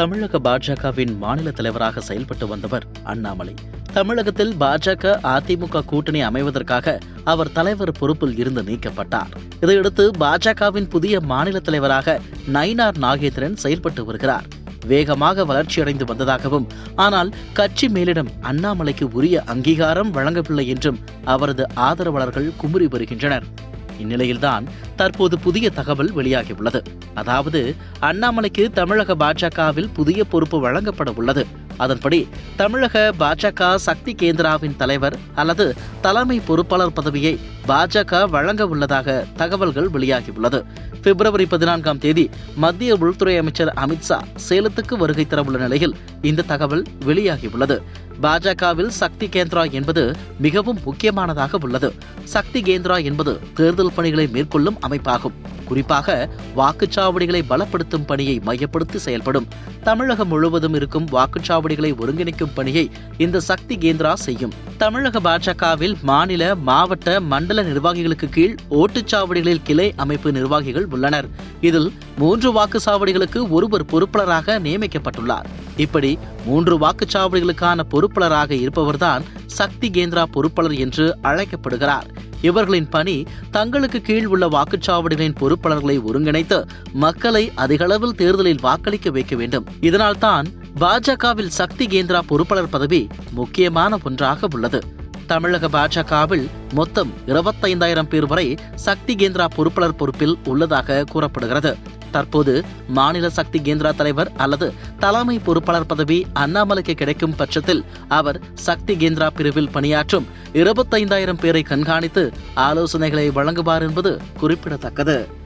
தமிழக பாஜகவின் மாநில தலைவராக செயல்பட்டு வந்தவர் அண்ணாமலை. தமிழகத்தில் பாஜக அதிமுக கூட்டணி அமைவதற்காக அவர் தலைவர் பொறுப்பில் இருந்து நீக்கப்பட்டார். இதையடுத்து பாஜகவின் புதிய மாநில தலைவராக நயினார் நாகேந்திரன் செயல்பட்டு வருகிறார். வேகமாக வளர்ச்சியடைந்து வந்ததாகவும் ஆனால் கட்சி மேலிடம் அண்ணாமலைக்கு உரிய அங்கீகாரம் வழங்கவில்லை என்றும் அவரது ஆதரவாளர்கள் குமுறி வருகின்றனர். இந்நிலையில்தான் தற்போது புதிய தகவல் வெளியாகியுள்ளது. அதாவது அண்ணாமலைக்கு தமிழக பாஜகவில் புதிய பொறுப்பு வழங்கப்பட உள்ளது. அதன்படி தமிழக பாஜக சக்தி கேந்திராவின் தலைவர் அல்லது தலைமை பொறுப்பாளர் பதவியை பாஜக வழங்க உள்ளதாக தகவல்கள் வெளியாகியுள்ளது. பிப்ரவரி பதினான்காம் தேதி மத்திய உள்துறை அமைச்சர் அமித்ஷா சேலத்துக்கு வருகை தரவுள்ள நிலையில் இந்த தகவல் வெளியாகியுள்ளது. பாஜகவில் சக்தி கேந்திரா என்பது மிகவும் முக்கியமானதாக உள்ளது. சக்தி கேந்திரா என்பது தேர்தல் பணிகளை மேற்கொள்ளும் அமைப்பாகும். குறிப்பாக வாக்குச்சாவடிகளை பலப்படுத்தும் பணியை மையப்படுத்தி செயல்படும். தமிழகம் முழுவதும் இருக்கும் வாக்குச்சாவடிகளை ஒருங்கிணைக்கும் பணியை இந்த சக்தி கேந்திரா செய்யும். தமிழக பாஜகவில் மாநில மாவட்ட மண்டல நிர்வாகிகளுக்கு கீழ் ஓட்டுச்சாவடிகளில் கிளை அமைப்பு நிர்வாகிகள் உள்ளனர். இதில் மூன்று வாக்குச்சாவடிகளுக்கு ஒருவர் பொறுப்பாளராக நியமிக்கப்பட்டுள்ளார். இப்படி மூன்று வாக்குச்சாவடிகளுக்கான பொறுப்பாளராக இருப்பவர்தான் சக்தி கேந்திரா பொறுப்பாளர் என்று அழைக்கப்படுகிறார். இவர்களின் பணி தங்களுக்கு கீழ் உள்ள வாக்குச்சாவடிகளின் பொறுப்பாளர்களை ஒருங்கிணைத்து மக்களை அதிகளவில் தேர்தலில் வாக்களிக்க வைக்க வேண்டும். இதனால்தான் பாஜகவில் சக்தி கேந்திரா பொறுப்பாளர் பதவி முக்கியமான ஒன்றாக உள்ளது. தமிழக பாஜகவில் மொத்தம் இருபத்தைந்தாயிரம் பேர் வரை சக்தி கேந்திரா பொறுப்பாளர் பொறுப்பில் உள்ளதாக கூறப்படுகிறது. தற்போது மாநில சக்தி கேந்திரா தலைவர் அல்லது தலைமை பொறுப்பாளர் பதவி அண்ணாமலைக்கு கிடைக்கும் பட்சத்தில் அவர் சக்தி கேந்திரா பிரிவில் பணியாற்றும் இருபத்தைந்தாயிரம் பேரை கண்காணித்து ஆலோசனைகளை வழங்குவார் என்பது குறிப்பிடத்தக்கது.